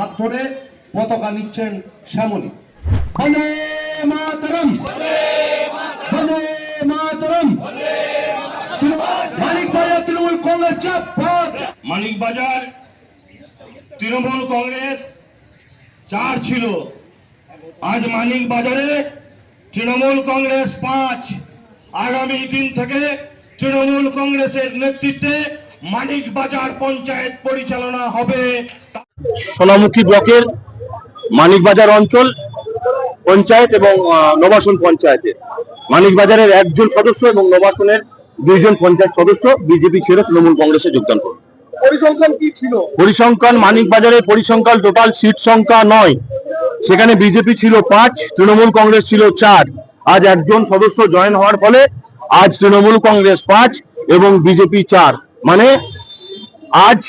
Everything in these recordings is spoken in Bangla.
হাত ধরে পতাকা নিচ্ছেন শ্যামলী। তৃণমূল কংগ্রেস মানিক বাজার তৃণমূল কংগ্রেস চার ছিল। আজ মানিক বাজারে তৃণমূল কংগ্রেস পাঁচ। আগামী দিন থেকে তৃণমূল কংগ্রেসের নেতৃত্বে মানিক বাজার পঞ্চায়েত পরিচালনা হবে। সোনামুখী ব্লকের মানিকবাজার অঞ্চল পঞ্চায়েত এবং নবাসন পঞ্চায়েতের মানিকবাজারের একজন সদস্য এবং নবাসনের দুইজন পঞ্চায়েত সদস্য বিজেপি ছেড়ে তৃণমূল কংগ্রেসে যোগদান করল পরিসংখ্যান কি ছিল? পরিসংখ্যান মানিকবাজারের পরিসংখ্যান টোটাল সিট সংখ্যা নয়। সেখানে বিজেপি ছিল পাঁচ তৃণমূল কংগ্রেস ছিল চার। আজ একজন সদস্য জয়েন হওয়ার ফলে আজ তৃণমূল কংগ্রেস পাঁচ এবং বিজেপি চার। মানে আজ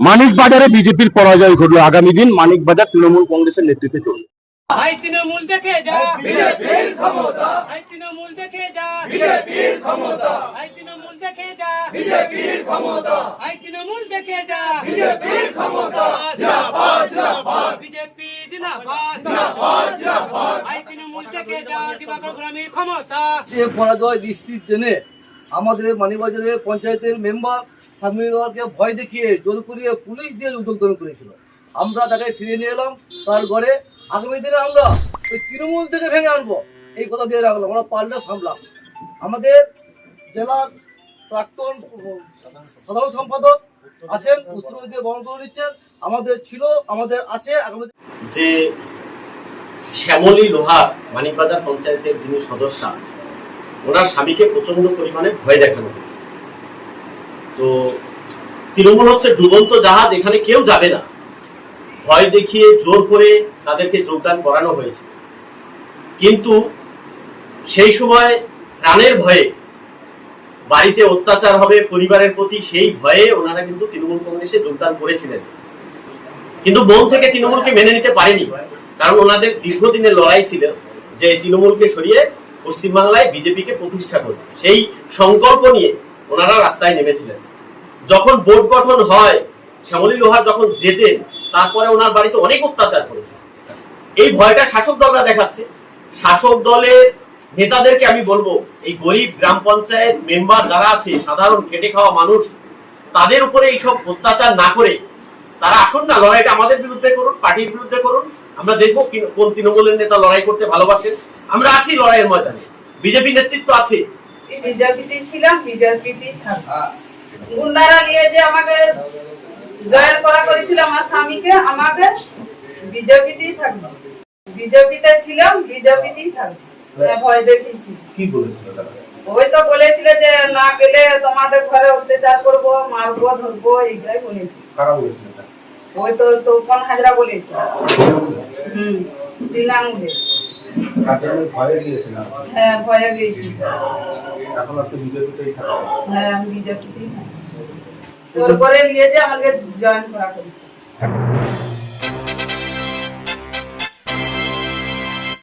মানিক বাজারে বিজেপির পরাজয় ঘটলো। আগামী দিন মানিক বাজার তৃণমূল কংগ্রেসের নেতৃত্বে চলবে। আই তৃণমূল দেখে যা। বিজেপির ক্ষমতা। আই তৃণমূল দেখে যা। বিজেপির ক্ষমতা। আই তৃণমূল দেখে যা। বিজেপির ক্ষমতা। আই তৃণমূল দেখে যা। বিজেপির ক্ষমতা। জিন্দাবাদ জিন্দাবাদ। বিজেপি জিন্দাবাদ। জিন্দাবাদ জিন্দাবাদ। আই তৃণমূল দেখে যা। দিবাকর গ্রামীণ ক্ষমতা। সে পরাজয় দৃষ্টির জেনে আমাদের মানিবাজারের পঞ্চায়েতের মেম্বার সামিলকে ভয় দেখিয়ে জোর করিয়ে পুলিশ দিয়ে যোগদান করেছিল। আমরা তাকে ফিরে নিয়ে এলাম, তার ঘরে। আগামী দিনে আমরা ওই তৃণমূল থেকে ভেঙে আনব। এই কথা দিয়ে রাখলাম, আমরা পাল্টা সামলাম। আমাদের জেলার প্রাক্তন সাধারণ সম্পাদক আছেন, উত্তর দিয়ে করে নিচ্ছেন আমাদের ছিল, আমাদের আছে, আগামী যে শ্যামলী লোহার মানিকবাজার পঞ্চায়েতের যিনি সদস্যা ওনার স্বামীকে প্রচণ্ড পরিমাণে ভয় দেখানো হয়েছে। তো তৃণমূল হচ্ছে ডুবন্ত জাহাজ, এখানে কেউ যাবে না। ভয় দেখিয়ে জোর করে তাদেরকে যোগদান করানো হয়েছে। কিন্তু সেই সময় প্রাণের ভয়ে বাড়িতে অত্যাচার হবে পরিবারের প্রতি, সেই ভয়ে ওনারা কিন্তু তৃণমূল কংগ্রেসে যোগদান করেছিলেন। কিন্তু মন থেকে তৃণমূলকে মেনে নিতে পারেনি, কারণ ওনাদের দীর্ঘদিনের লড়াই ছিল যে তৃণমূলকে সরিয়ে পশ্চিমবাংলায় বিজেপিকে প্রতিষ্ঠা করবে। সেই সংকল্প নিয়ে ওনারা রাস্তায় নেমেছিলেন। যখন বোর্ড গঠন হয়, শ্যামলী লোহার যখন যেতেন তারপরে ওনার বাড়িতে অনেক অত্যাচার করেছে। এই ভয়টা শাসক দলরা দেখাচ্ছে। শাসক দলের নেতাদেরকে আমি বলব, এই গরিব গ্রাম পঞ্চায়েত মেম্বার যারা আছে, সাধারণ খেটে খাওয়া মানুষ, তাদের উপরে এইসব অত্যাচার না করে তারা আসুন না, লড়াইটা আমাদের বিরুদ্ধে করুন, পার্টির বিরুদ্ধে করুন। আমরা দেখব কোন তৃণমূলের নেতা লড়াই করতে ভালোবাসেন। আমরা আছি লড়াইয়ের ময়দানে। বিজেপি নেতৃত্ব আছে। বিজেপিতে ছিলাম বিজেপিতে থাকব। গুন্ডারা নিয়ে যে আমাকে জয়েন করা করেছিল আমার স্বামীকে আমাকে বিজেপিতেই থাকব। বিজেপিতে ছিলাম বিজেপিতেই থাকব। এ ভয় দেখিয়েছি। কি বলেছিল তারা? ওই তো বলেছিল যে না গেলে তোমাদের ঘরে অত্যাচার করব মারবো ধরবো এইটাই বলেছিল। কারা বলেছিল ওই তো তোপন হাজরা বলেছিল। হম তার জন্য ভয়ে গিয়েছিলাম। হ্যাঁ ভয়ে গেছি এখন আপনি বিজেপিতেই থাকেন। হ্যাঁ বিজেপিতেই থাকব তোর করে নিয়ে যে আমাকে জয়েন করা করেছে